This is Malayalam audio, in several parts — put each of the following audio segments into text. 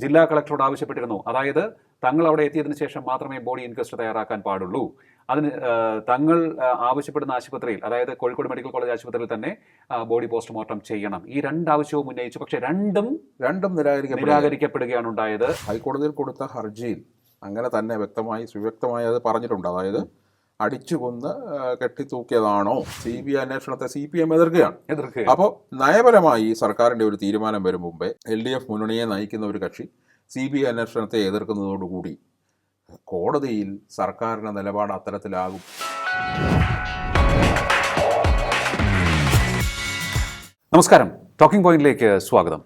ജില്ലാ കളക്ടറോട് ആവശ്യപ്പെട്ടിരുന്നു. അതായത് തങ്ങൾ അവിടെ എത്തിയതിനു ശേഷം മാത്രമേ ബോഡി ഇൻക്വസ്റ്റ് തയ്യാറാക്കാൻ പാടുള്ളൂ. അതിന് തങ്ങൾ ആവശ്യപ്പെടുന്ന ആശുപത്രിയിൽ അതായത് കോഴിക്കോട് മെഡിക്കൽ കോളേജ് ആശുപത്രിയിൽ തന്നെ ബോഡി പോസ്റ്റ്മോർട്ടം ചെയ്യണം. ഈ രണ്ട് ആവശ്യവും ഉന്നയിച്ചു. പക്ഷെ രണ്ടും രണ്ടും നിരാകരിക്കപ്പെടുക നിരാകരിക്കപ്പെടുകയാണ് ഉണ്ടായത്. ഹൈക്കോടതിയിൽ കൊടുത്ത ഹർജിയിൽ അങ്ങനെ തന്നെ വ്യക്തമായി സുവ്യക്തമായി അത് പറഞ്ഞിട്ടുണ്ട്. അതായത് അടിച്ചു കൊന്ന് ആ, കെട്ടിത്തൂക്കിയതാണോ? സി ബി ഐ അന്വേഷണത്തെ സി പി എം എതിർക്കുകയാണ്. എതിർക്കുക അപ്പോൾ നയപരമായി സർക്കാരിന്റെ ഒരു തീരുമാനം വരും മുമ്പേ എൽ ഡി എഫ് മുന്നണിയെ നയിക്കുന്ന ഒരു കക്ഷി സി ബി ഐ അന്വേഷണത്തെ എതിർക്കുന്നതോടുകൂടി കോടതിയിൽ സർക്കാരിന്റെ നിലപാട് അത്തരത്തിലാകും. നമസ്കാരം. ടോക്കിംഗ് പോയിന്റിലേക്ക് സ്വാഗതം.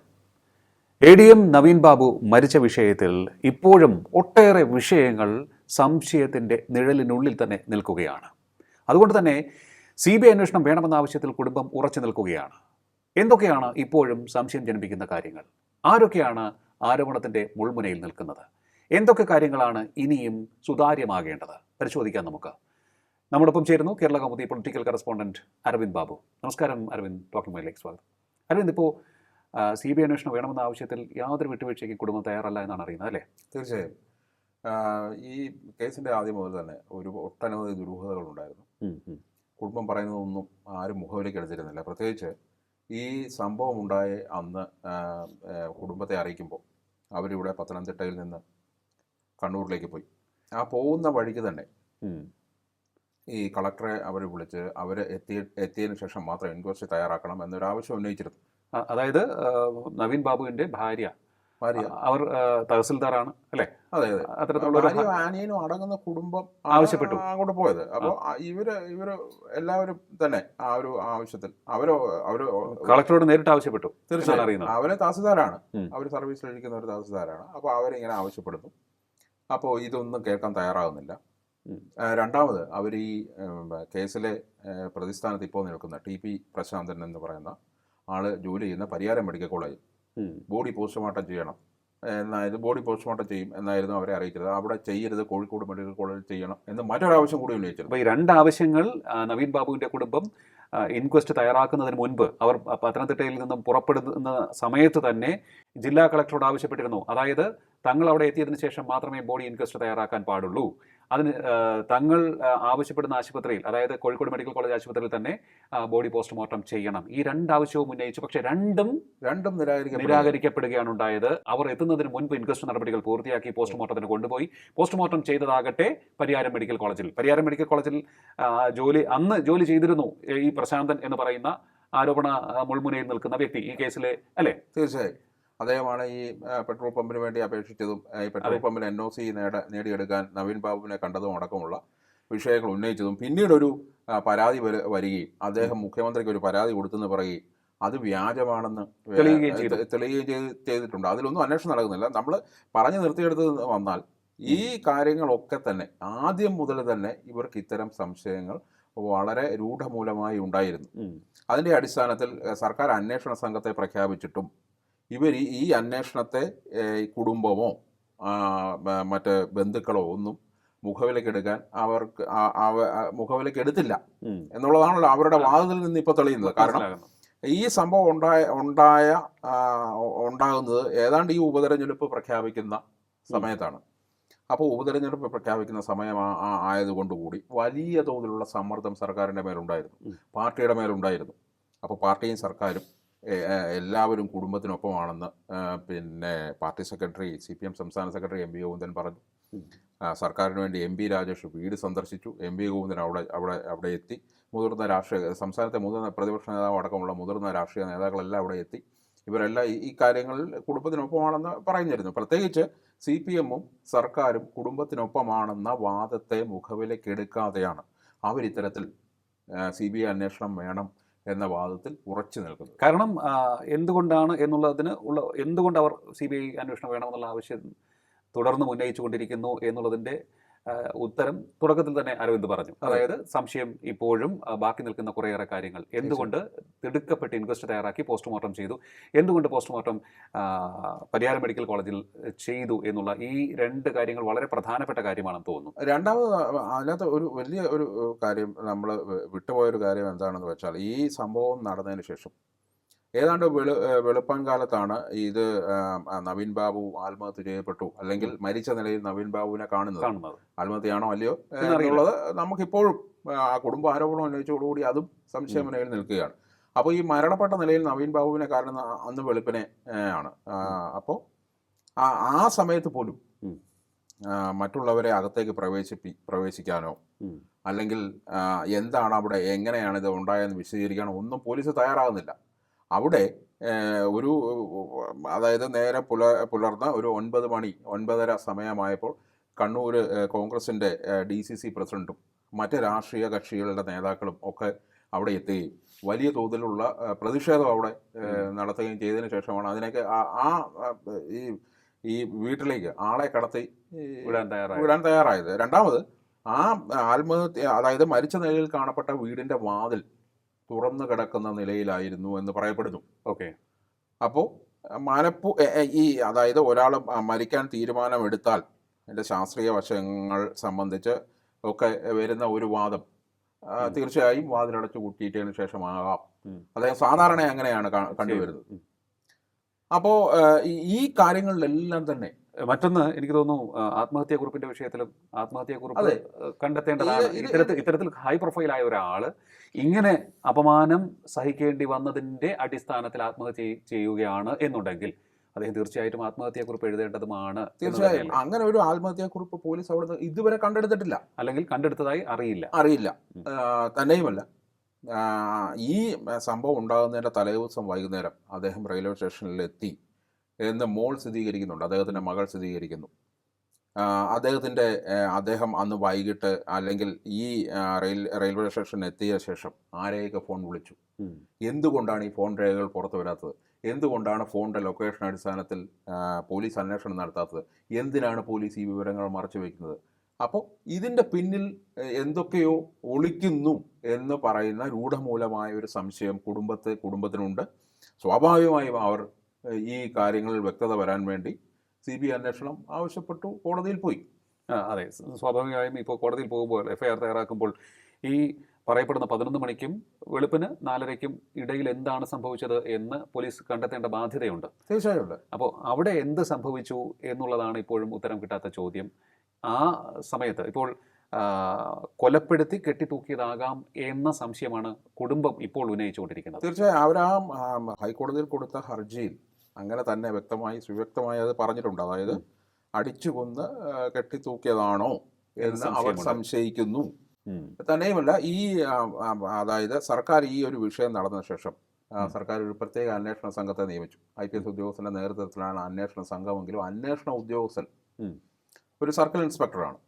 A D M Naveen Babu മരിച്ച വിഷയത്തിൽ ഇപ്പോഴും ഒട്ടേറെ വിഷയങ്ങൾ സംശയത്തിന്റെ നിഴലിനുള്ളിൽ തന്നെ നിൽക്കുകയാണ്. അതുകൊണ്ട് തന്നെ സി ബി ഐ അന്വേഷണം വേണമെന്ന ആവശ്യത്തിൽ കുടുംബം ഉറച്ചു നിൽക്കുകയാണ്. എന്തൊക്കെയാണ് ഇപ്പോഴും സംശയം ജനിപ്പിക്കുന്ന കാര്യങ്ങൾ? ആരൊക്കെയാണ് ആരോപണത്തിന്റെ മുൾമുനയിൽ നിൽക്കുന്നത്? എന്തൊക്കെ കാര്യങ്ങളാണ് ഇനിയും സുതാര്യമാകേണ്ടത്? പരിശോധിക്കാം നമുക്ക്. നമ്മോടൊപ്പം ചേരുന്നു കേരള കൗമുദി പൊളിറ്റിക്കൽ കറസ്പോണ്ടന്റ് അരവിന്ദ് ബാബു. നമസ്കാരം അരവിന്ദ്. ടോക്കിംഗ് മൈലേക്ക് സ്വാഗതം. അരവിന്ദ് ഇപ്പോൾ സി ബി ഐ അന്വേഷണം വേണമെന്ന ആവശ്യത്തിൽ യാതൊരു വിട്ടുവീഴ്ചയ്ക്കും കുടുംബം തയ്യാറല്ല എന്നാണ് അറിയുന്നത് അല്ലേ? തീർച്ചയായും. ഈ കേസിന്റെ ആദ്യം മുതൽ തന്നെ ഒരു ഒട്ടനവധി ദുരൂഹതകളുണ്ടായിരുന്നു. കുടുംബം പറയുന്നതൊന്നും ആരും മുഖവിലേക്ക് എടുത്തിരുന്നില്ല. പ്രത്യേകിച്ച് ഈ സംഭവം ഉണ്ടായ അന്ന് കുടുംബത്തെ അറിയിക്കുമ്പോൾ അവരിവിടെ പത്തനംതിട്ടയിൽ നിന്ന് കണ്ണൂരിലേക്ക് പോയി. ആ പോകുന്ന വഴിക്ക് തന്നെ ഈ കളക്ടറെ അവർ വിളിച്ച് അവർ എത്തിയ എത്തിയതിനു ശേഷം മാത്രം എൻക്വയറി തയ്യാറാക്കണം എന്നൊരു ആവശ്യം ഉന്നയിച്ചിരുന്നു അതായത് നവീൻ ബാബുവിന്റെ ഭാര്യ അവർ തഹസിൽദാറാണ് അല്ലേ? അതെ അതെ. ആനിയനും അടങ്ങുന്ന കുടുംബം ആവശ്യപ്പെട്ടു. അങ്ങോട്ട് പോയത്. അപ്പോൾ ഇവർ ഇവർ എല്ലാവരും തന്നെ ആ ഒരു ആവശ്യത്തിൽ അവർ അവർ കളക്ടറോട് നേരിട്ട് ആവശ്യപ്പെട്ടു തീർച്ചയായും. അവർ തഹസിൽദാരാണ്. അവർ അവർ സർവീസിലിരിക്കുന്ന ഒരു തഹസിൽദാരാണ്. അപ്പോൾ അവരിങ്ങനെ ആവശ്യപ്പെടുന്നു. അപ്പോൾ ഇതൊന്നും കേൾക്കാൻ തയ്യാറാകുന്നില്ല രണ്ടാമത് അവർ ഈ കേസിലെ പ്രതിസ്ഥാനത്ത് ഇപ്പോൾ നിൽക്കുന്ന ടി പി പ്രശാന്തൻ എന്ന് പറയുന്ന ആൾ ജോലി ചെയ്യുന്ന Pariyaram medical college. Body postmortem ചെയ്യണം. എന്നായത് ബോഡി പോസ്റ്റ്മോർട്ടം ചെയ്യും എന്നായിരുന്നു അവരെ അറിയിച്ചത് അവിടെ ചെയ്യരുത് കോഴിക്കോട് മെഡിക്കൽ കോളേജിൽ ചെയ്യണം എന്ന് മറ്റൊരാവശ്യം കൂടി ഉന്നയിച്ചത് അപ്പോൾ ഈ രണ്ട് ആവശ്യങ്ങൾ നവീൻ ബാബുവിന്റെ കുടുംബം ഇൻക്വസ്റ്റ് തയ്യാറാക്കുന്നതിന് മുൻപ് അവർ പത്തനംതിട്ടയിൽ നിന്നും പുറപ്പെടുന്ന സമയത്ത് തന്നെ ജില്ലാ കളക്ടറോട് ആവശ്യപ്പെട്ടിരുന്നു. അതായത് തങ്ങൾ അവിടെ എത്തിയതിനു ശേഷം മാത്രമേ ബോഡി ഇൻക്വസ്റ്റ് തയ്യാറാക്കാൻ പാടുള്ളൂ. അതിന് തങ്ങൾ ആവശ്യപ്പെടുന്ന ആശുപത്രിയിൽ അതായത് കോഴിക്കോട് മെഡിക്കൽ കോളേജ് ആശുപത്രിയിൽ തന്നെ ബോഡി പോസ്റ്റ്മോർട്ടം ചെയ്യണം. ഈ രണ്ട് ആവശ്യവും ഉന്നയിച്ചു. പക്ഷേ രണ്ടും രണ്ടും നിരാകരിക്കപ്പെടുക നിരാകരിക്കപ്പെടുകയാണ് ഉണ്ടായത്. അവർ എത്തുന്നതിന് മുൻപ് ഇൻക്വസ്റ്റ് നടപടികൾ പൂർത്തിയാക്കി പോസ്റ്റ്മോർട്ടത്തിന് കൊണ്ടുപോയി. പോസ്റ്റ്മോർട്ടം ചെയ്തതാകട്ടെ പരിയാരം മെഡിക്കൽ കോളേജിൽ. പരിയാരം മെഡിക്കൽ കോളേജിൽ ജോലി അന്ന് ജോലി ചെയ്തിരുന്നു ഈ പ്രശാന്തൻ എന്ന് പറയുന്ന ആരോപണ മുൾമുനയിൽ നിൽക്കുന്ന വ്യക്തി ഈ കേസിലെ അല്ലേ? തീർച്ചയായും. അദ്ദേഹമാണ് ഈ പെട്രോൾ പമ്പിന് വേണ്ടി അപേക്ഷിച്ചതും ഈ പെട്രോൾ. പമ്പിന് എൻ ഒ സി നേട നേടിയെടുക്കാൻ നവീൻ ബാബുവിനെ കണ്ടതും അടക്കമുള്ള വിഷയങ്ങൾ ഉന്നയിച്ചതും പിന്നീടൊരു ഒരു പരാതി വര- വരികയും അദ്ദേഹം മുഖ്യമന്ത്രിക്ക് ഒരു പരാതി കൊടുത്തെന്ന് പറയുകയും അത് വ്യാജമാണെന്ന് തെളിയുകയും ചെയ്തു. ചെയ്തിട്ടുണ്ട്. അതിലൊന്നും അന്വേഷണം നടക്കുന്നില്ല. നമ്മൾ പറഞ്ഞു നിർത്തിയെടുത്ത് വന്നാൽ ഈ കാര്യങ്ങളൊക്കെ തന്നെ ആദ്യം മുതൽ തന്നെ ഇവർക്ക് ഇത്തരം സംശയങ്ങൾ വളരെ രൂഢമൂലമായി ഉണ്ടായിരുന്നു. അതിന്റെ അതിന്റെ അടിസ്ഥാനത്തിൽ സർക്കാർ അന്വേഷണ സംഘത്തെ പ്രഖ്യാപിച്ചിട്ടും ഇവർ ഈ- അന്വേഷണത്തെ കുടുംബമോ മറ്റ് ബന്ധുക്കളോ ഒന്നും മുഖവിലേക്ക് എടുക്കാൻ അവർക്ക് ആ- അവ- ആ, മുഖവിലേക്ക് എടുത്തില്ല. എന്നുള്ളതാണല്ലോ അവരുടെ വാദത്തിൽ നിന്ന് ഇപ്പോൾ തെളിയുന്നത്. കാരണം ഈ സംഭവം ഉണ്ടായ ഉണ്ടായ ഉണ്ടാകുന്നത് ഏതാണ്ട് ഈ ഉപതെരഞ്ഞെടുപ്പ് പ്രഖ്യാപിക്കുന്ന സമയത്താണ്. അപ്പോൾ ഉപതെരഞ്ഞെടുപ്പ് പ്രഖ്യാപിക്കുന്ന സമയം ആയതുകൊണ്ട് കൂടി ആയതുകൊണ്ടുകൂടി വലിയ തോതിലുള്ള സമ്മർദ്ദം സർക്കാരിന്റെ മേലുണ്ടായിരുന്നു. പാർട്ടിയുടെ മേലുണ്ടായിരുന്നു. അപ്പോൾ പാർട്ടിയും സർക്കാരും എല്ലാവരും കുടുംബത്തിനൊപ്പമാണെന്ന് പിന്നെ party secretary C P M സംസ്ഥാന സെക്രട്ടറി എം പി ഗോവിന്ദൻ പറഞ്ഞു. സർക്കാരിന് വേണ്ടി എം പി രാജേഷ് വീട് സന്ദർശിച്ചു. എം പി ഗോവിന്ദൻ അവിടെ അവിടെ അവിടെ എത്തി. മുതിർന്ന രാഷ്ട്രീയ സംസ്ഥാനത്തെ മുതിർന്ന പ്രതിപക്ഷ നേതാവ് അടക്കമുള്ള മുതിർന്ന രാഷ്ട്രീയ നേതാക്കളെല്ലാം അവിടെ എത്തി. ഇവരെല്ലാം ഈ- ഈ കാര്യങ്ങളിൽ കുടുംബത്തിനൊപ്പമാണെന്ന് പറഞ്ഞിരുന്നു. പ്രത്യേകിച്ച് സി പി എമ്മും സർക്കാരും കുടുംബത്തിനൊപ്പമാണെന്ന വാദത്തെ മുഖവിലേക്കെടുക്കാതെയാണ് അവരിത്തരത്തിൽ സി ബി ഐ അന്വേഷണം വേണം എന്ന വാദത്തിൽ ഉറച്ചു നിൽക്കുന്നത് കാരണം എന്തുകൊണ്ടാണ് എന്നുള്ളതിന് ഉള്ള എന്തുകൊണ്ട് അവർ സി ബി ഐ അന്വേഷണം വേണമെന്നുള്ള ആവശ്യം തുടർന്ന് ഉന്നയിച്ചു കൊണ്ടിരിക്കുന്നു ആ, ഉത്തരം തുടക്കത്തിൽ തന്നെ അരവിന്ദ് പറഞ്ഞു. അതായത് സംശയം ഇപ്പോഴും ബാക്കി നിൽക്കുന്ന കുറേയേറെ കാര്യങ്ങൾ. എന്തുകൊണ്ട് തിടുക്കപ്പെട്ട് ഇൻക്വസ്റ്റ് തയ്യാറാക്കി പോസ്റ്റ്മോർട്ടം ചെയ്തു? എന്തുകൊണ്ട് പോസ്റ്റ്മോർട്ടം പരിയാരം മെഡിക്കൽ കോളേജിൽ ചെയ്തു എന്നുള്ള ഈ രണ്ട് കാര്യങ്ങൾ വളരെ പ്രധാനപ്പെട്ട കാര്യമാണെന്ന് തോന്നുന്നു. രണ്ടാമത് അതിനകത്ത് ഒരു വലിയ ഒരു കാര്യം നമ്മൾ വിട്ടുപോയൊരു കാര്യം എന്താണെന്ന് വെച്ചാൽ ഈ സംഭവം നടന്നതിന് ശേഷം ഏതാണ്ട് വെളു വെളുപ്പാൻ കാലത്താണ് ഇത് നവീൻ ബാബു ആത്മഹത്യ ചെയ്യപ്പെട്ടു. അല്ലെങ്കിൽ മരിച്ച നിലയിൽ നവീൻ ബാബുവിനെ കാണുന്നത്. ആത്മഹത്യയാണോ അല്ലയോ. എന്നുള്ളത് നമുക്കിപ്പോഴും ആ കുടുംബ ആരോപണം ഉന്നയിച്ചതോടുകൂടി അതും സംശയമനയിൽ നിൽക്കുകയാണ്. അപ്പോൾ ഈ മരണപ്പെട്ട നിലയിൽ നവീൻ ബാബുവിനെ കാണുന്ന ആ- അന്ന് വെളുപ്പിനെ ആണ്. അപ്പോൾ ആ ആ സമയത്ത് പോലും മറ്റുള്ളവരെ അകത്തേക്ക് പ്രവേശിപ്പി പ്രവേശിക്കാനോ അല്ലെങ്കിൽ എന്താണ് അവിടെ എങ്ങനെയാണ് ഇത് ഉണ്ടായതെന്ന് വിശദീകരിക്കാനോ ഒന്നും പോലീസ് തയ്യാറാകുന്നില്ല. അവിടെ ഒരു അതായത് നേരെ പുല പുലർന്ന ഒരു ഒൻപത് മണി ഒൻപതര സമയമായപ്പോൾ കണ്ണൂർ കോൺഗ്രസിന്റെ ഡി സി സി പ്രസിഡന്റും മറ്റ് രാഷ്ട്രീയ കക്ഷികളുടെ നേതാക്കളും ഒക്കെ അവിടെ എത്തുകയും വലിയ തോതിലുള്ള പ്രതിഷേധം അവിടെ നടത്തുകയും ചെയ്തതിന് ശേഷമാണ് അതിനൊക്കെ ആ- ആ ആ, ഈ ഈ വീട്ടിലേക്ക് ആളെ കടത്തി വിടാൻ തയ്യാറായി വിടാൻ തയ്യാറായത്. രണ്ടാമത് ആ ആത്മഹത്യ അതായത് മരിച്ച നിലയിൽ കാണപ്പെട്ട വീടിന്റെ വാതിൽ തുറന്നു കിടക്കുന്ന നിലയിലായിരുന്നു എന്ന് പറയപ്പെടുന്നു. ഓക്കെ അപ്പോൾ മാനപ്പു ഈ അതായത് ഒരാൾ മരിക്കാൻ തീരുമാനമെടുത്താൽ അതിന്റെ ശാസ്ത്രീയ വശങ്ങൾ സംബന്ധിച്ച് ഒക്കെ വരുന്ന ഒരു വാദം തീർച്ചയായും വാതിലടച്ചു കൂട്ടിയിട്ടതിന് ശേഷമാകാം. അദ്ദേഹം സാധാരണ അങ്ങനെയാണ് കണ്ടുവരുന്നത്. അപ്പോ അപ്പോൾ ഈ കാര്യങ്ങളിലെല്ലാം തന്നെ മറ്റൊന്ന് എനിക്ക് തോന്നുന്നു ആത്മഹത്യാ കുറിപ്പിന്റെ വിഷയത്തിലും ആത്മഹത്യാക്കുറിപ്പ് കണ്ടെത്തേണ്ടതാണ്. ഇത് ഇത് ഇത്തരത്തിൽ ഇത്തരത്തിൽ ഹൈ പ്രൊഫൈൽ ആയ ഒരാൾ ഇങ്ങനെ അപമാനം സഹിക്കേണ്ടി വന്നതിന്റെ അടിസ്ഥാനത്തിൽ ആത്മഹത്യ ചെയ്യുകയാണ് എന്നുണ്ടെങ്കിൽ അദ്ദേഹം തീർച്ചയായിട്ടും ആത്മഹത്യാക്കുറിപ്പ് എഴുതേണ്ടതുമാണ് തീർച്ചയായും. അങ്ങനെ ഒരു ആത്മഹത്യാക്കുറിപ്പ് പോലീസ് അവിടെ ഇതുവരെ കണ്ടെടുത്തിട്ടില്ല. അല്ലെങ്കിൽ കണ്ടെടുത്തതായി അറിയില്ല. അറിയില്ല. തന്നെയുമല്ല. ഈ സംഭവം ഉണ്ടാകുന്നതിന്റെ തലേ ദിവസം വൈകുന്നേരം അദ്ദേഹം റെയിൽവേ സ്റ്റേഷനിൽ എത്തി എന്ന് മോൾ സ്ഥിരീകരിക്കുന്നുണ്ട്. അദ്ദേഹത്തിന്റെ മകൾ സ്ഥിരീകരിക്കുന്നു. അദ്ദേഹത്തിന്റെ അദ്ദേഹം അന്ന് വൈകിട്ട് അല്ലെങ്കിൽ ഈ റെയിൽ റെയിൽവേ സ്റ്റേഷനിൽ എത്തിയ ശേഷം ആരെയൊക്കെ ഫോൺ വിളിച്ചു. എന്തുകൊണ്ടാണ് ഈ ഫോൺ രേഖകൾ പുറത്തു വരാത്തത്? എന്തുകൊണ്ടാണ് ഫോണിന്റെ ലൊക്കേഷൻ അടിസ്ഥാനത്തിൽ പോലീസ് അന്വേഷണം നടത്താത്തത്? എന്തിനാണ് പോലീസ് ഈ വിവരങ്ങൾ മറച്ചു വയ്ക്കുന്നത് അപ്പോൾ ഇതിന്റെ പിന്നിൽ എന്തൊക്കെയോ ഒളിക്കുന്നു എന്ന് പറയുന്ന രൂഢമൂലമായ ഒരു സംശയം കുടുംബത്തെ കുടുംബത്തിനുണ്ട്. സ്വാഭാവികമായും അവർ ഈ കാര്യങ്ങളിൽ വ്യക്തത വരാൻ വേണ്ടി സി ബി ഐ അന്വേഷണം ആവശ്യപ്പെട്ടു കോടതിയിൽ പോയി. അതെ സ്വാഭാവികമായും ഇപ്പോൾ കോടതിയിൽ പോകുമ്പോൾ എഫ്ഐആർ തയ്യാറാക്കുമ്പോൾ ഈ പറയപ്പെടുന്ന പതിനൊന്ന് മണിക്കും വെളുപ്പിന് നാലരയ്ക്കും ഇടയിൽ എന്താണ് സംഭവിച്ചത് എന്ന് പോലീസ് കണ്ടെത്തേണ്ട ബാധ്യതയുണ്ട്. തീർച്ചയായും ഉണ്ട്. അപ്പോൾ അവിടെ എന്ത് സംഭവിച്ചു എന്നുള്ളതാണ് ഇപ്പോഴും ഉത്തരം കിട്ടാത്ത ചോദ്യം. ആ സമയത്ത് ഇപ്പോൾ കൊലപ്പെടുത്തി കെട്ടിത്തൂക്കിയതാകാം എന്ന സംശയമാണ് കുടുംബം ഇപ്പോൾ ഉന്നയിച്ചുകൊണ്ടിരിക്കുന്നത്. തീർച്ചയായും അവർ ആ ഹൈക്കോടതിയിൽ കൊടുത്ത ഹർജിയിൽ അങ്ങനെ തന്നെ വ്യക്തമായി സുവ്യക്തമായി അത് പറഞ്ഞിട്ടുണ്ട്. അതായത്. അടിച്ചു കൊന്ന് കെട്ടിത്തൂക്കിയതാണോ എന്ന് അവർ സംശയിക്കുന്നു. തന്നെയുമല്ല ഈ അതായത് സർക്കാർ ഈ ഒരു വിഷയം നടന്ന ശേഷം സർക്കാർ ഒരു പ്രത്യേക അന്വേഷണ സംഘത്തെ നിയമിച്ചു. ഐ പി എസ് ഉദ്യോഗസ്ഥന്റെ നേതൃത്വത്തിലാണ് അന്വേഷണ സംഘമെങ്കിലും അന്വേഷണ ഉദ്യോഗസ്ഥൻ ഒരു സർക്കിൾ ഇൻസ്പെക്ടറാണ്.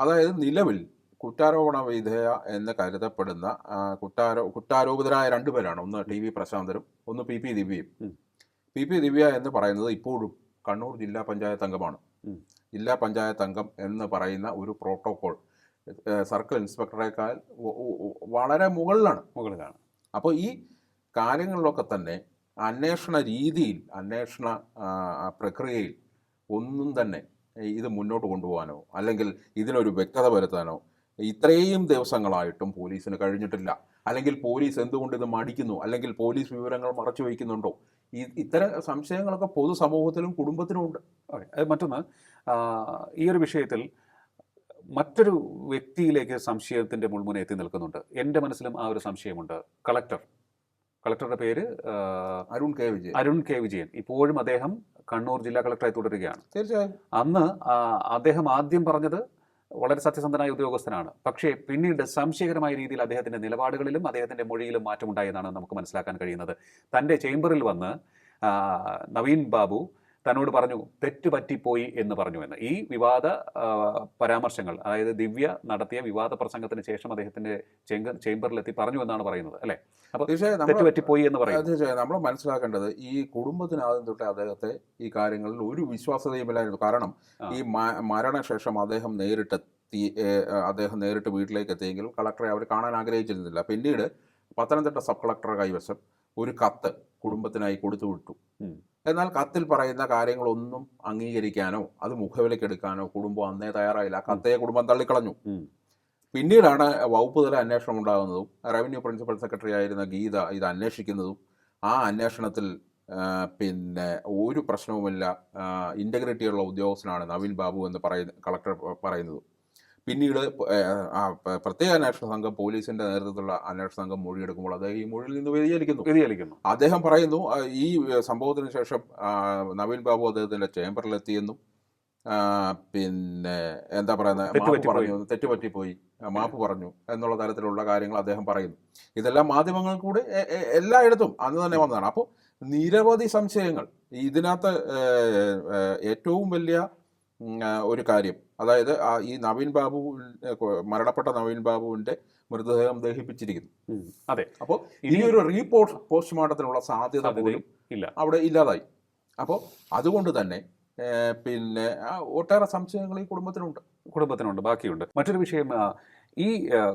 അതായത് നിലവിൽ കുറ്റാരോപണ വിധേയ എന്ന് കരുതപ്പെടുന്ന കുറ്റാരോ കുറ്റാരോപിതരായ രണ്ടുപേരാണ് ഒന്ന് ടി വി പ്രശാന്തരും ഒന്ന് പി പി ദിവ്യയും. പി പി ദിവ്യ എന്ന് പറയുന്നത് ഇപ്പോഴും കണ്ണൂർ ജില്ലാ പഞ്ചായത്ത് അംഗമാണ്. ജില്ലാ പഞ്ചായത്ത് അംഗം എന്ന് പറയുന്ന ഒരു പ്രോട്ടോകോൾ സർക്കിൾ ഇൻസ്പെക്ടറേക്കാൾ വളരെ മുകളിലാണ്. മുകളിലാണ്. അപ്പോൾ ഈ കാര്യങ്ങളിലൊക്കെ തന്നെ അന്വേഷണ രീതിയിൽ അന്വേഷണ പ്രക്രിയയിൽ ഒന്നും തന്നെ ഇത് മുന്നോട്ട് കൊണ്ടുപോകാനോ അല്ലെങ്കിൽ ഇതിനൊരു വ്യക്തത വരുത്താനോ ഇത്രയും ദിവസങ്ങളായിട്ടും പോലീസിന് കഴിഞ്ഞിട്ടില്ല. അല്ലെങ്കിൽ പോലീസ് എന്തുകൊണ്ട് ഇത് മടിക്കുന്നു? അല്ലെങ്കിൽ പോലീസ് വിവരങ്ങൾ മറച്ചു വയ്ക്കുന്നുണ്ടോ? ഈ ഇത്തരം സംശയങ്ങളൊക്കെ പൊതുസമൂഹത്തിലും കുടുംബത്തിലും ഉണ്ട്. മറ്റൊന്ന് ഈ ഒരു വിഷയത്തിൽ മറ്റൊരു വ്യക്തിയിലേക്ക് സംശയത്തിന്റെ മുൾമുന എത്തി നിൽക്കുന്നുണ്ട്. എന്റെ മനസ്സിലും ആ ഒരു സംശയമുണ്ട്. കളക്ടർ. കളക്ടറുടെ പേര് അരുൺ കെ വിജയൻ. അരുൺ കെ വിജയൻ. ഇപ്പോഴും അദ്ദേഹം കണ്ണൂർ ജില്ലാ കളക്ടറായി തുടരുകയാണ്. തീർച്ചയായും. അന്ന് അദ്ദേഹം ആദ്യം പറഞ്ഞത് വളരെ സത്യസന്ധനായ ഉദ്യോഗസ്ഥനാണ്. പക്ഷേ പിന്നീട് സംശയകരമായ രീതിയിൽ അദ്ദേഹത്തിന്റെ നിലപാടുകളിലും അദ്ദേഹത്തിന്റെ മൊഴിയിലും മാറ്റമുണ്ടായെന്നാണ് നമുക്ക് മനസ്സിലാക്കാൻ കഴിയുന്നത്. തന്റെ ചേംബറിൽ വന്ന് നവീൻ ബാബു തന്നോട് പറഞ്ഞു തെറ്റ് പറ്റിപ്പോയി എന്ന് പറഞ്ഞു എന്ന്. ഈ വിവാദ പരാമർശങ്ങൾ അതായത് ദിവ്യ നടത്തിയ വിവാദ പ്രസംഗത്തിന് ശേഷം അദ്ദേഹത്തിന്റെ ചേംബ- ചേംബറിലെത്തി പറഞ്ഞു എന്നാണ് പറയുന്നത് അല്ലെ? തീർച്ചയായും തെറ്റ് പറ്റിപ്പോയി എന്ന് പറയുന്നത് തീർച്ചയായും നമ്മൾ മനസ്സിലാക്കേണ്ടത് ഈ കുടുംബത്തിനാദ്യം തൊട്ടേ അദ്ദേഹത്തെ ഈ കാര്യങ്ങളിൽ ഒരു വിശ്വാസതയുമില്ലായിരുന്നു കാരണം ഈ മരണശേഷം അദ്ദേഹം നേരിട്ട് അദ്ദേഹം നേരിട്ട് വീട്ടിലേക്ക് എത്തിയെങ്കിലും കളക്ടറെ അവർ കാണാൻ ആഗ്രഹിച്ചിരുന്നില്ല. പിന്നീട് പത്തനംതിട്ട സബ് കളക്ടറുടെ കൈവശം ഒരു കത്ത് കുടുംബത്തിനായി കൊടുത്തു വിട്ടു. എന്നാൽ കത്തിൽ പറയുന്ന കാര്യങ്ങളൊന്നും അംഗീകരിക്കാനോ അത് മുഖവിലക്കെടുക്കാനോ കുടുംബം അന്നേ തയ്യാറായില്ല. കത്തയെ കുടുംബം തള്ളിക്കളഞ്ഞു. പിന്നീടാണ് വകുപ്പ് തല അന്വേഷണം ഉണ്ടാകുന്നതും റവന്യൂ പ്രിൻസിപ്പൽ സെക്രട്ടറി ആയിരുന്ന ഗീത ഇത് അന്വേഷിക്കുന്നതും. ആ അന്വേഷണത്തിൽ പിന്നെ ഒരു പ്രശ്നവുമില്ല. ഇന്റഗ്രിറ്റിയുള്ള ഉദ്യോഗസ്ഥനാണ് നവീൻ ബാബു എന്ന് പറയുന്ന കളക്ടർ പറയുന്നത്. പിന്നീട് പ്രത്യേക അന്വേഷണ സംഘം പോലീസിന്റെ നേതൃത്വത്തിലുള്ള അന്വേഷണ സംഘം മൊഴിയെടുക്കുമ്പോൾ അദ്ദേഹം ഈ മൊഴിയിൽ നിന്ന് വ്യതിചലിക്കുന്നു. വ്യതിചലിക്കുന്നു. അദ്ദേഹം പറയുന്നു ഈ സംഭവത്തിന് ശേഷം നവീൻ ബാബു അദ്ദേഹത്തിന്റെ ചേംബറിലെത്തിയെന്നും എത്തിയെന്നും പിന്നെ എന്താ പറയുന്നത്. പറഞ്ഞു തെറ്റുപറ്റിപ്പോയി മാപ്പ് പറഞ്ഞു എന്നുള്ള തരത്തിലുള്ള കാര്യങ്ങൾ അദ്ദേഹം പറയുന്നു. ഇതെല്ലാം മാധ്യമങ്ങൾ കൂടി എല്ലായിടത്തും അന്ന് തന്നെ വന്നതാണ്. അപ്പോൾ നിരവധി സംശയങ്ങൾ ഇതിനകത്ത് ഏറ്റവും വലിയ ഒരു കാര്യം. അതായത് ഈ നവീൻ ബാബു മരണപ്പെട്ട നവീൻ ബാബുവിന്റെ മൃതദേഹം ദഹിപ്പിച്ചിരിക്കുന്നു. അതെ. അപ്പോൾ ഇനി ഇനിയൊരു റീപോർട്ട് പോസ്റ്റ്മോർട്ടത്തിനുള്ള സാധ്യത പോലും ഇല്ല. അവിടെ ഇല്ലാതായി. അപ്പോൾ അതുകൊണ്ട് തന്നെ പിന്നെ ഒട്ടേറെ സംശയങ്ങൾ ഈ കുടുംബത്തിനുണ്ട്. കുടുംബത്തിനുണ്ട് ബാക്കിയുണ്ട്. മറ്റൊരു വിഷയം ഈ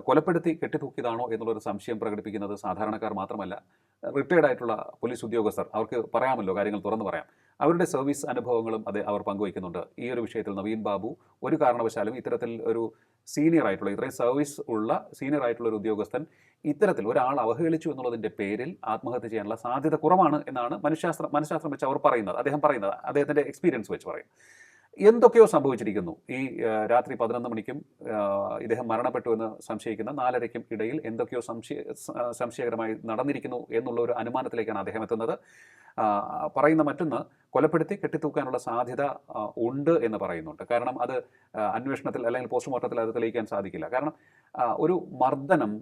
കൊലപ്പെടുത്തി കെട്ടിത്തൂക്കിയതാണോ എന്നുള്ളൊരു സംശയം പ്രകടിപ്പിക്കുന്നത് സാധാരണക്കാർ മാത്രമല്ല റിട്ടയർഡ് ആയിട്ടുള്ള പോലീസ് ഉദ്യോഗസ്ഥർ അവർക്ക് പറയാമല്ലോ കാര്യങ്ങൾ തുറന്നു പറയാം. അവരുടെ സർവീസ് അനുഭവങ്ങളും അത് അവർ പങ്കുവയ്ക്കുന്നുണ്ട്. ഈ ഒരു വിഷയത്തിൽ നവീൻ ബാബു ഒരു കാരണവശാലും ഇത്തരത്തിൽ ഒരു സീനിയർ ആയിട്ടുള്ള ഇത്രയും സർവീസ് ഉള്ള സീനിയർ ആയിട്ടുള്ള ഒരു ഉദ്യോഗസ്ഥൻ ഇത്തരത്തിൽ ഒരാൾ അവഹേളിച്ചു എന്നുള്ളതിന്റെ പേരിൽ ആത്മഹത്യ ചെയ്യാനുള്ള സാധ്യത കുറവാണ് എന്നാണ് മനുശാസ്ത്രം മനഃശാസ്ത്രം വെച്ച് അവർ പറയുന്നത്. അദ്ദേഹം പറയുന്നത് അദ്ദേഹത്തിന്റെ എക്സ്പീരിയൻസ് വെച്ച് പറയും. എന്തൊക്കെയോ സംഭവിച്ചിരിക്കുന്നു. ഈ രാത്രി പതിനൊന്ന് മണിക്കും ഇദ്ദേഹം മരണപ്പെട്ടു എന്ന് സംശയിക്കുന്ന നാലരയ്ക്കും ഇടയിൽ എന്തൊക്കെയോ സംശയ സംശയകരമായി നടന്നിരിക്കുന്നു എന്നുള്ള ഒരു അനുമാനത്തിലേക്കാണ് അദ്ദേഹം എത്തുന്നത്. പറയുന്ന മറ്റൊന്ന് കൊലപ്പെടുത്തി കെട്ടിത്തൂക്കാനുള്ള സാധ്യത ഉണ്ട് എന്ന് പറയുന്നുണ്ട്. കാരണം അത് അന്വേഷണത്തിൽ അല്ലെങ്കിൽ പോസ്റ്റ്മോർട്ടത്തിൽ അത് തെളിയിക്കാൻ സാധിക്കില്ല. കാരണം ഒരു മർദ്ദനം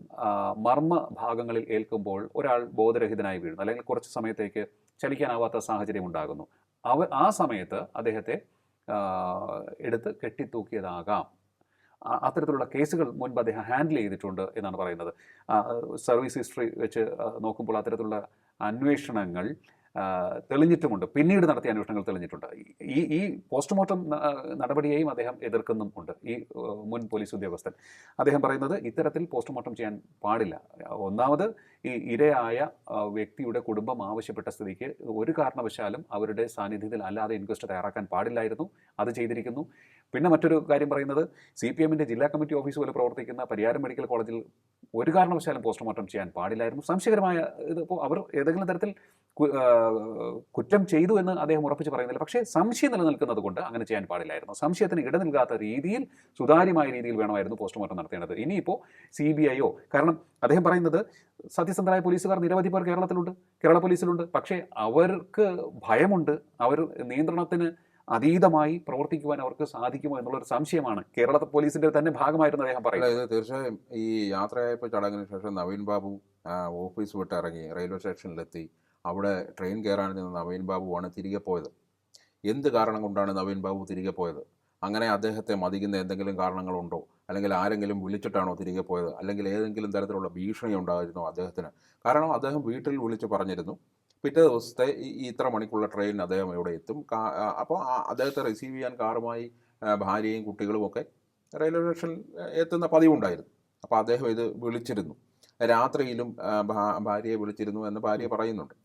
മർമ്മ ഭാഗങ്ങളിൽ ഏൽക്കുമ്പോൾ ഒരാൾ ബോധരഹിതനായി വീഴുന്നു. അല്ലെങ്കിൽ കുറച്ച് സമയത്തേക്ക് ചലിക്കാനാവാത്ത സാഹചര്യം ഉണ്ടാകുന്നു. അവ ആ സമയത്ത് അദ്ദേഹത്തെ എടുത്ത് കെട്ടിത്തൂക്കിയതാകാം. അത്തരത്തിലുള്ള കേസുകൾ മുൻപ് അദ്ദേഹം ഹാൻഡിൽ ചെയ്തിട്ടുണ്ട് എന്നാണ് പറയുന്നത്. സർവീസ് ഹിസ്റ്ററി വെച്ച് നോക്കുമ്പോൾ അത്തരത്തിലുള്ള അന്വേഷണങ്ങൾ തെളിഞ്ഞിട്ടുമുണ്ട്. പിന്നീട് നടത്തിയ അന്വേഷണങ്ങൾ തെളിഞ്ഞിട്ടുണ്ട്. ഈ ഈ പോസ്റ്റ്മോർട്ടം നടപടിയെയും അദ്ദേഹം എതിർക്കുന്നും ഉണ്ട്. ഈ മുൻ പോലീസ് ഉദ്യോഗസ്ഥൻ. അദ്ദേഹം പറയുന്നത് ഇത്തരത്തിൽ പോസ്റ്റ്മോർട്ടം ചെയ്യാൻ പാടില്ല. ഒന്നാമത് ഈ ഇരയായ വ്യക്തിയുടെ കുടുംബം ആവശ്യപ്പെട്ട സ്ഥിതിക്ക് ഒരു കാരണവശാലും അവരുടെ സാന്നിധ്യത്തിൽ അല്ലാതെ ഇൻക്വസ്റ്റ് തയ്യാറാക്കാൻ പാടില്ലായിരുന്നു. അത് ചെയ്തിരിക്കുന്നു. പിന്നെ മറ്റൊരു കാര്യം പറയുന്നത് സി പി എമ്മിന്റെ ജില്ലാ കമ്മിറ്റി ഓഫീസ് പോലെ പ്രവർത്തിക്കുന്ന പരിയാരം മെഡിക്കൽ കോളേജിൽ ഒരു കാരണവശാലും പോസ്റ്റ്മോർട്ടം ചെയ്യാൻ പാടില്ലായിരുന്നു. സംശയകരമായ ഇതിപ്പോൾ അവർ ഏതെങ്കിലും തരത്തിൽ കുറ്റം ചെയ്തു എന്ന് അദ്ദേഹം ഉറപ്പിച്ച് പറയുന്നില്ല. പക്ഷേ സംശയം നിലനിൽക്കുന്നത് കൊണ്ട് അങ്ങനെ ചെയ്യാൻ പാടില്ലായിരുന്നു. സംശയത്തിന് ഇട നൽകാത്ത രീതിയിൽ സുതാര്യമായ രീതിയിൽ വേണമായിരുന്നു പോസ്റ്റ്മോർട്ടം നടത്തേണ്ടത്. ഇനിയിപ്പോൾ സി ബി ഐയോ കാരണം അദ്ദേഹം പറയുന്നത് സത്യസന്ധരായ പോലീസുകാർ നിരവധി പേർ കേരളത്തിലുണ്ട് കേരള പോലീസിലുണ്ട്. പക്ഷേ അവർക്ക് ഭയമുണ്ട്. അവർ നിയന്ത്രണത്തിന് അതീതമായി പ്രവർത്തിക്കുവാൻ അവർക്ക് സാധിക്കുമോ എന്നുള്ളൊരു സംശയമാണ് കേരള പോലീസിന്റെ തന്നെ ഭാഗമായിരുന്നു അദ്ദേഹം പറയുന്നത് തീർച്ചയായും ഈ യാത്രയായപ്പോൾ ചടങ്ങിന് ശേഷം നവീൻ ബാബു ഓഫീസ് വിട്ട് ഇറങ്ങി റെയിൽവേ സ്റ്റേഷനിലെത്തി. അവിടെ ട്രെയിൻ കയറാൻ നിന്ന് നവീൻ ബാബുവാണ് തിരികെ പോയത്. എന്ത് കാരണം കൊണ്ടാണ് നവീൻ ബാബു തിരികെ പോയത്? അങ്ങനെ അദ്ദേഹത്തെ മതിക്കുന്ന എന്തെങ്കിലും കാരണങ്ങളുണ്ടോ? അല്ലെങ്കിൽ ആരെങ്കിലും വിളിച്ചിട്ടാണോ തിരികെ പോയത്? അല്ലെങ്കിൽ ഏതെങ്കിലും തരത്തിലുള്ള ഭീഷണി ഉണ്ടായിരുന്നോ അദ്ദേഹത്തിന്? കാരണം അദ്ദേഹം വീട്ടിൽ വിളിച്ച് പറഞ്ഞിരുന്നു. പിറ്റേ ദിവസത്തെ ഈ ഇത്ര മണിക്കുള്ള ട്രെയിൻ അദ്ദേഹം ഇവിടെ എത്തും. അപ്പോൾ അദ്ദേഹത്തെ റിസീവ് ചെയ്യാൻ കാറുമായി ഭാര്യയും കുട്ടികളുമൊക്കെ റെയിൽവേ സ്റ്റേഷനിൽ എത്തുന്ന പതിവുണ്ടായിരുന്നു. അപ്പോൾ അദ്ദേഹം ഇത് വിളിച്ചിരുന്നു. രാത്രിയിലും ഭാര്യയെ വിളിച്ചിരുന്നു എന്ന് ഭാര്യ പറയുന്നുണ്ട്.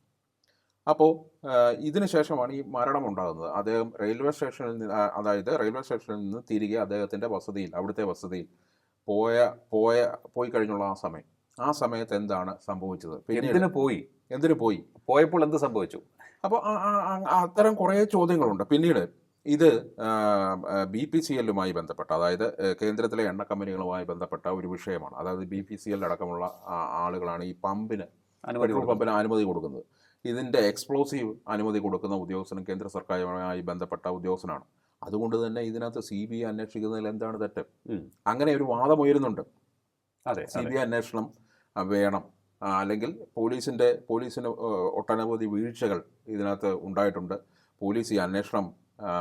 അപ്പോൾ ഇതിനുശേഷമാണ് ഈ മരണം ഉണ്ടാകുന്നത് അദ്ദേഹം റെയിൽവേ സ്റ്റേഷനിൽ നിന്ന് അതായത് റെയിൽവേ സ്റ്റേഷനിൽ നിന്ന് തിരികെ അദ്ദേഹത്തിന്റെ വസതിയിൽ അവിടുത്തെ വസതിയിൽ പോയ പോയ പോയി കഴിഞ്ഞുള്ള ആ സമയം. ആ സമയത്ത് എന്താണ് സംഭവിച്ചത്? എന്തിനു പോയി? എന്തിനു പോയി? പോയപ്പോൾ എന്ത് സംഭവിച്ചു? അപ്പോൾ അത്തരം കുറേ ചോദ്യങ്ങളുണ്ട്. പിന്നീട് ഇത് ബി പി സി എല്ലുമായി ബന്ധപ്പെട്ട അതായത് കേന്ദ്രത്തിലെ എണ്ണ കമ്പനികളുമായി ബന്ധപ്പെട്ട ഒരു വിഷയമാണ്. അതായത് ബി പി സി എൽ അടക്കമുള്ള ആളുകളാണ് ഈ പമ്പിന് പെട്രോൾ പമ്പിന് അനുമതി കൊടുക്കുന്നത്. ഇതിന്റെ എക്സ്പ്ലോസീവ് അനുമതി കൊടുക്കുന്ന ഉദ്യോഗസ്ഥനും കേന്ദ്ര സർക്കാരുമായി ബന്ധപ്പെട്ട ഉദ്യോഗസ്ഥനാണ്. അതുകൊണ്ട് തന്നെ ഇതിനകത്ത് സി ബി ഐ അന്വേഷിക്കുന്നതിൽ എന്താണ് തെറ്റ്? അങ്ങനെ ഒരു വാദം ഉയരുന്നുണ്ട്. അതെ സി ബി ഐ അന്വേഷണം വേണം. അല്ലെങ്കിൽ പോലീസിന്റെ പോലീസിന് ഒട്ടനവധി വീഴ്ചകൾ ഇതിനകത്ത് ഉണ്ടായിട്ടുണ്ട്. പോലീസ് ഈ അന്വേഷണം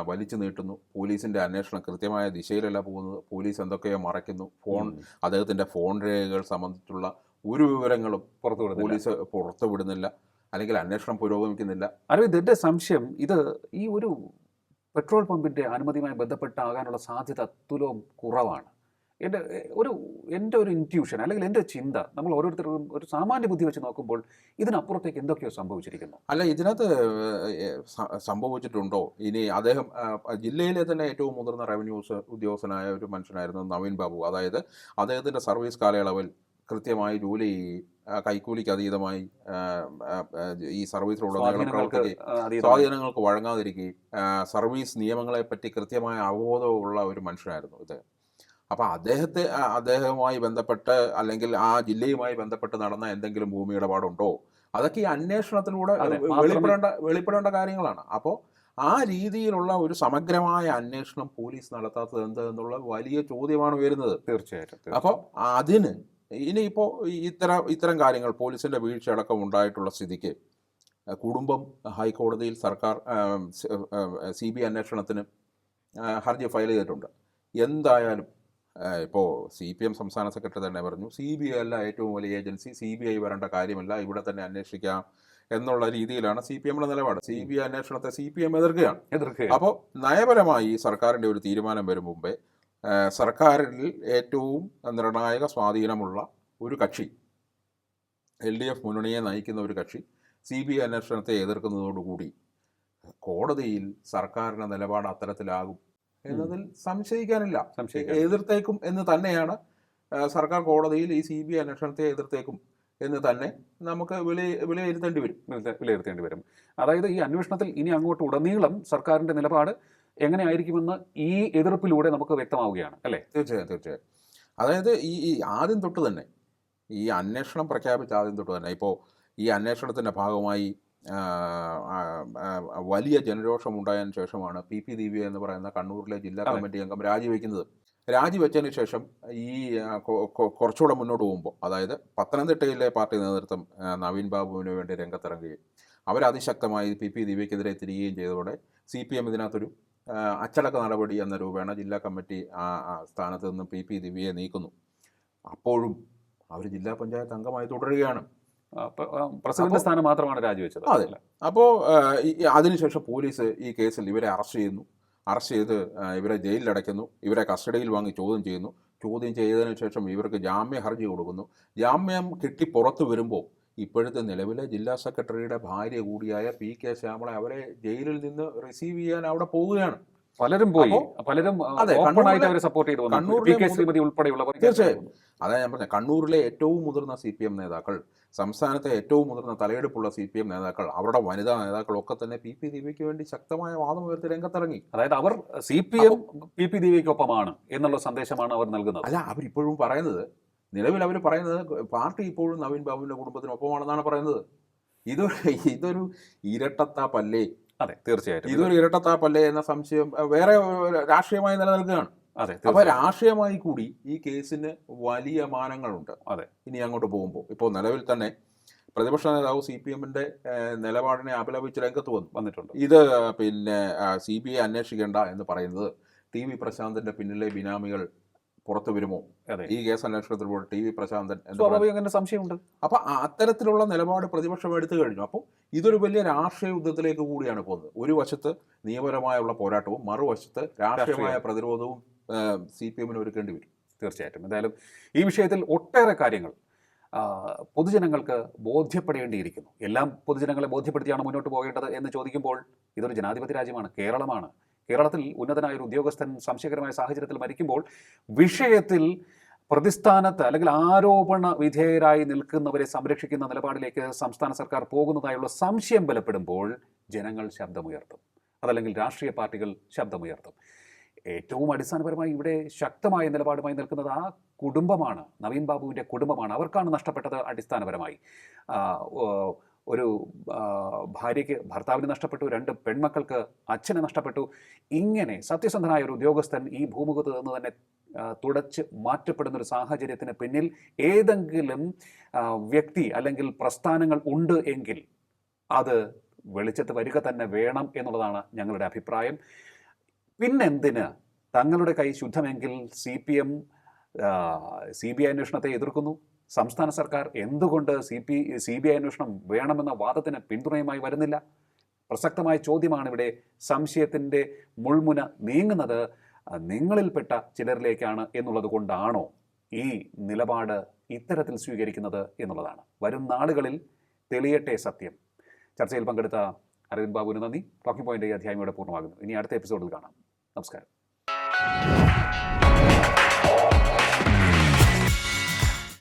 വലിച്ചു നീട്ടുന്നു. പോലീസിന്റെ അന്വേഷണം കൃത്യമായ ദിശയിലല്ല പോകുന്നത്. പോലീസ് എന്തൊക്കെയോ മറയ്ക്കുന്നു. ഫോൺ. അദ്ദേഹത്തിന്റെ ഫോൺ രേഖകൾ സംബന്ധിച്ചുള്ള ഒരു വിവരങ്ങളും പുറത്തു പോലീസ് പുറത്തു വിടുന്നില്ല. അല്ലെങ്കിൽ അന്വേഷണം പുരോഗമിക്കുന്നില്ല. അരവിന്ദ് എന്റെ സംശയം ഇത് ഈ ഒരു പെട്രോൾ പമ്പിന്റെ അനുമതിയുമായി ബന്ധപ്പെട്ടാകാനുള്ള സാധ്യത തുലവും കുറവാണ്. എന്റെ ഒരു എന്റെ ഒരു ഇന്റ്യൂഷൻ അല്ലെങ്കിൽ എന്റെ ചിന്ത നമ്മൾ ഓരോരുത്തരും ഒരു സാമാന്യ ബുദ്ധി വെച്ച് നോക്കുമ്പോൾ ഇതിനപ്പുറത്തേക്ക് എന്തൊക്കെയോ സംഭവിച്ചിരിക്കുന്നു. അല്ല ഇതിനകത്ത് സംഭവിച്ചിട്ടുണ്ടോ? ഇനി അദ്ദേഹം ജില്ലയിലെ തന്നെ ഏറ്റവും മുതിർന്ന റവന്യൂസ് ഉദ്യോഗസ്ഥനായ ഒരു മനുഷ്യനായിരുന്നു നവീൻ ബാബു. അതായത് അദ്ദേഹത്തിന്റെ സർവീസ് കാലയളവിൽ കൃത്യമായി ജോലി കൈക്കൂലിക്ക് അതീതമായി ഈ സർവീസിലുടനീളം സ്വാധീനങ്ങൾക്ക് പ്രവർത്തിക്കുകയും സ്വാധീനങ്ങൾക്ക് വഴങ്ങാതിരിക്കുകയും സർവീസ് നിയമങ്ങളെ പറ്റി കൃത്യമായ അവബോധമുള്ള ഒരു മനുഷ്യനായിരുന്നു ഇത്. അപ്പോൾ അദ്ദേഹത്തെ അദ്ദേഹവുമായി ബന്ധപ്പെട്ട് അല്ലെങ്കിൽ ആ ജില്ലയുമായി ബന്ധപ്പെട്ട് നടന്ന എന്തെങ്കിലും ഭൂമി ഇടപാടുണ്ടോ? അതൊക്കെ ഈ അന്വേഷണത്തിലൂടെ വെളിപ്പെടേണ്ട വെളിപ്പെടേണ്ട കാര്യങ്ങളാണ്. അപ്പോൾ ആ രീതിയിലുള്ള ഒരു സമഗ്രമായ അന്വേഷണം പോലീസ് നടത്താത്തത് എന്ത് എന്നുള്ള വലിയ ചോദ്യമാണ് വരുന്നത് തീർച്ചയായിട്ടും. അപ്പോൾ അതിന് ഇനിയിപ്പോൾ ഇത്തരം ഇത്തരം കാര്യങ്ങൾ പോലീസിന്റെ വീഴ്ചയടക്കം ഉണ്ടായിട്ടുള്ള സ്ഥിതിക്ക് കുടുംബം ഹൈക്കോടതിയിൽ സർക്കാർ സി ബി അന്വേഷണത്തിന് ഹർജി ഫയൽ ചെയ്തിട്ടുണ്ട്. എന്തായാലും ഇപ്പോൾ സി പി എം സംസ്ഥാന സെക്രട്ടറി തന്നെ പറഞ്ഞു സി ബി ഐ അല്ല ഏറ്റവും വലിയ ഏജൻസി സി ബി ഐ വരേണ്ട കാര്യമല്ല ഇവിടെ തന്നെ അന്വേഷിക്കാം എന്നുള്ള രീതിയിലാണ് സി പി എമ്മിന്റെ നിലപാട്. സി ബി ഐ അന്വേഷണത്തെ സി പി എം എതിർക്കുകയാണ്. എതിർക്കുക അപ്പോൾ നയപരമായി സർക്കാരിന്റെ ഒരു തീരുമാനം വരും മുമ്പേ സർക്കാരിൽ ഏറ്റവും നിർണായക സ്വാധീനമുള്ള ഒരു കക്ഷി എൽ ഡി എഫ് മുന്നണിയെ നയിക്കുന്ന ഒരു കക്ഷി സി ബി ഐ അന്വേഷണത്തെ എതിർക്കുന്നതോടുകൂടി കോടതിയിൽ സർക്കാരിന്റെ നിലപാട് അത്തരത്തിലാകും എന്നതിൽ സംശയിക്കാനില്ല. എതിർത്തേക്കും എന്ന് തന്നെയാണ് സർക്കാർ കോടതിയിൽ ഈ സി ബി ഐ അന്വേഷണത്തെ എതിർത്തേക്കും എന്ന് തന്നെ നമുക്ക് വിലയി വിലയിരുത്തേണ്ടി വരും. വിലയിരുത്തേണ്ടി വരും. അതായത് ഈ അന്വേഷണത്തിൽ ഇനി അങ്ങോട്ട് ഉടനീളം സർക്കാരിന്റെ നിലപാട് എങ്ങനെയായിരിക്കുമെന്ന് ഈ എതിർപ്പിലൂടെ നമുക്ക് വ്യക്തമാവുകയാണ് അല്ലേ? തീർച്ചയായും തീർച്ചയായും. അതായത് ഈ ഈ ആദ്യം തൊട്ട് തന്നെ ഈ അന്വേഷണം പ്രഖ്യാപിച്ച ആദ്യം തൊട്ട് തന്നെ ഇപ്പോൾ ഈ അന്വേഷണത്തിന്റെ ഭാഗമായി വലിയ ജനരോഷം ഉണ്ടായതിനു ശേഷമാണ് പി പി ദിവ്യ എന്ന് പറയുന്ന കണ്ണൂരിലെ ജില്ലാ കമ്മിറ്റി അംഗം രാജിവെക്കുന്നത്. രാജിവെച്ചതിന് ശേഷം ഈ കുറച്ചുകൂടെ മുന്നോട്ട് പോകുമ്പോൾ അതായത് പത്തനംതിട്ടയിലെ പാർട്ടി നേതൃത്വം നവീൻ ബാബുവിന് വേണ്ടി രംഗത്തിറങ്ങുകയും അവരതിശക്തമായി പി പി ദിവ്യക്കെതിരെ തിരികുകയും ചെയ്തതോടെ സി പി എം ഇതിനകത്തൊരു അച്ചടക്ക നടപടി എന്ന രൂപേണ ജില്ലാ കമ്മിറ്റി ആ സ്ഥാനത്ത് നിന്ന് പി പി ദിവ്യയെ നീക്കുന്നു. അപ്പോഴും അവർ ജില്ലാ പഞ്ചായത്ത് അംഗമായി തുടരുകയാണ്. പ്രസിഡന്റ് സ്ഥാനം മാത്രമാണ് രാജിവെച്ചത്. അതെ. അപ്പോൾ അതിനുശേഷം പോലീസ് ഈ കേസിൽ ഇവരെ അറസ്റ്റ് ചെയ്യുന്നു. അറസ്റ്റ് ചെയ്ത് ഇവരെ ഇവരെ ജയിലിലടയ്ക്കുന്നു. ഇവരെ കസ്റ്റഡിയിൽ വാങ്ങി ചോദ്യം ചെയ്യുന്നു. ചോദ്യം ചെയ്തതിനു ശേഷം ഇവർക്ക് ജാമ്യ ഹർജി കൊടുക്കുന്നു. ജാമ്യം കിട്ടി പുറത്തു വരുമ്പോൾ ഇപ്പോഴത്തെ നിലവിലെ ജില്ലാ സെക്രട്ടറിയുടെ ഭാര്യ കൂടിയായ പി കെ ശ്യാമള അവരെ ജയിലിൽ നിന്ന് റിസീവ് ചെയ്യാൻ അവിടെ പോവുകയാണ്. പലരും പോയി. പലരും അവരെ സപ്പോർട്ട് ചെയ്തു ഉൾപ്പെടെയുള്ളവർ തീർച്ചയായും. അതാ ഞാൻ പറഞ്ഞത് കണ്ണൂരിലെ ഏറ്റവും മുതിർന്ന സി പി എം നേതാക്കൾ സംസ്ഥാനത്തെ ഏറ്റവും മുതിർന്ന തലയെടുപ്പുള്ള സി പി എം നേതാക്കൾ അവരുടെ വനിതാ നേതാക്കൾ ഒക്കെ തന്നെ പി പി ദീപയ്ക്ക് വേണ്ടി ശക്തമായ വാദം ഉയർത്തി രംഗത്തിറങ്ങി. അതായത് അവർ C P M P P ദീപയ്ക്കൊപ്പമാണ് എന്നുള്ള സന്ദേശമാണ് അവർ നൽകുന്നത്. അല്ല അവരിപ്പോഴും പറയുന്നത് നിലവിൽ അവർ പറയുന്നത് പാർട്ടി ഇപ്പോഴും നവീൻ ബാബുവിന്റെ കുടുംബത്തിനൊപ്പമാണെന്നാണ് പറയുന്നത്. ഇതൊരു ഇതൊരു ഇരട്ടത്താപ്പല്ലേ? അതെ തീർച്ചയായിട്ടും. ഇതൊരു ഇരട്ടത്താപ്പല്ലേ എന്ന സംശയം വേറെ രാഷ്ട്രീയമായി നിലനിൽക്കുകയാണ്. അതെ അപ്പൊ രാഷ്ട്രീയമായി കൂടി ഈ കേസിന് വലിയ മാനങ്ങളുണ്ട്. അതെ. ഇനി അങ്ങോട്ട് പോകുമ്പോൾ. ഇപ്പോൾ നിലവിൽ തന്നെ പ്രതിപക്ഷ നേതാവ് സി പി എമ്മിന്റെ നിലപാടിനെ അപലപിച്ച് രംഗത്ത് വന്നു. വന്നിട്ടുണ്ട്. ഇത് പിന്നെ സി ബി ഐ അന്വേഷിക്കേണ്ട എന്ന് പറയുന്നത് ടി വി പ്രശാന്തിന്റെ പിന്നിലെ ബിനാമികൾ പുറത്തു വരുമോ? ഈ കേസ് അന്വേഷണത്തിലൂടെ ടി വി പ്രശാന്തൻ സ്വാഭാവികം സംശയമുണ്ട്. അപ്പൊ അത്തരത്തിലുള്ള നിലപാട് പ്രതിപക്ഷം എടുത്തു കഴിഞ്ഞു. അപ്പോൾ ഇതൊരു വലിയ രാഷ്ട്രീയ യുദ്ധത്തിലേക്ക് കൂടിയാണ് പോകുന്നത്. ഒരു വശത്ത് നിയമപരമായുള്ള പോരാട്ടവും മറുവശത്ത് രാഷ്ട്രീയമായ പ്രതിരോധവും സി പി എമ്മിന് ഒരുക്കേണ്ടി വരും. തീർച്ചയായിട്ടും. എന്തായാലും ഈ വിഷയത്തിൽ ഒട്ടേറെ കാര്യങ്ങൾ പൊതുജനങ്ങൾക്ക് ബോധ്യപ്പെടേണ്ടിയിരിക്കുന്നു. എല്ലാം പൊതുജനങ്ങളെ ബോധ്യപ്പെടുത്തിയാണ് മുന്നോട്ട് പോകേണ്ടത് എന്ന് ചോദിക്കുമ്പോൾ ഇതൊരു ജനാധിപത്യ രാജ്യമാണ് കേരളമാണ്. കേരളത്തിൽ ഉന്നതനായ ഒരു ഉദ്യോഗസ്ഥൻ സംശയകരമായ സാഹചര്യത്തിൽ മരിക്കുമ്പോൾ വിഷയത്തിൽ പ്രതിസ്ഥാനത്ത് അല്ലെങ്കിൽ ആരോപണ വിധേയരായി നിൽക്കുന്നവരെ സംരക്ഷിക്കുന്ന നിലപാടിലേക്ക് സംസ്ഥാന സർക്കാർ പോകുന്നതായുള്ള സംശയം ബലപ്പെടുമ്പോൾ ജനങ്ങൾ ശബ്ദമുയർത്തും. അതല്ലെങ്കിൽ രാഷ്ട്രീയ പാർട്ടികൾ ശബ്ദമുയർത്തും. ഏറ്റവും അടിസ്ഥാനപരമായി ഇവിടെ ശക്തമായ നിലപാടുമായി നിൽക്കുന്നത് ആ കുടുംബമാണ്. നവീൻ ബാബുവിന്റെ കുടുംബമാണ്. അവർക്കാണ് നഷ്ടപ്പെട്ടത് അടിസ്ഥാനപരമായി. ഒരു ഭാര്യയ്ക്ക് ഭർത്താവിന് നഷ്ടപ്പെട്ടു രണ്ട് പെൺമക്കൾക്ക് അച്ഛനെ നഷ്ടപ്പെട്ടു. ഇങ്ങനെ സത്യസന്ധനായ ഒരു ഉദ്യോഗസ്ഥൻ ഈ ഭൂമുഖത്ത് നിന്ന് തന്നെ തുടച്ച് മാറ്റപ്പെടുന്ന ഒരു സാഹചര്യത്തിന് പിന്നിൽ ഏതെങ്കിലും വ്യക്തി അല്ലെങ്കിൽ പ്രസ്ഥാനങ്ങൾ ഉണ്ട് എങ്കിൽ അത് വെളിച്ചത്ത് വരിക തന്നെ വേണം എന്നുള്ളതാണ് ഞങ്ങളുടെ അഭിപ്രായം. പിന്നെന്തിന്? തങ്ങളുടെ കൈ ശുദ്ധമെങ്കിൽ C P M C B I അന്വേഷണത്തെ എതിർക്കുന്നു. സംസ്ഥാന സർക്കാർ എന്തുകൊണ്ട് C P C B I അന്വേഷണം വേണമെന്ന വാദത്തിന് പിന്തുണയുമായി വരുന്നില്ല? പ്രസക്തമായ ചോദ്യമാണ് ഇവിടെ സംശയത്തിന്റെ മുൾമുന നീങ്ങുന്നത്. നിങ്ങളിൽപ്പെട്ട ചിലരിലേക്കാണ് എന്നുള്ളത് കൊണ്ടാണോ ഈ നിലപാട് ഇത്തരത്തിൽ സ്വീകരിക്കുന്നത് എന്നുള്ളതാണ്. വരും നാളുകളിൽ തെളിയട്ടെ സത്യം. ചർച്ചയിൽ പങ്കെടുത്ത അരവിന്ദ് ബാബുവിന് നന്ദി. ടോക്കിംഗ് പോയിന്റ് ഈ അധ്യായം ഇവിടെ പൂർണമാകുന്നു. ഇനി അടുത്ത എപ്പിസോഡിൽ കാണാം. നമസ്കാരം.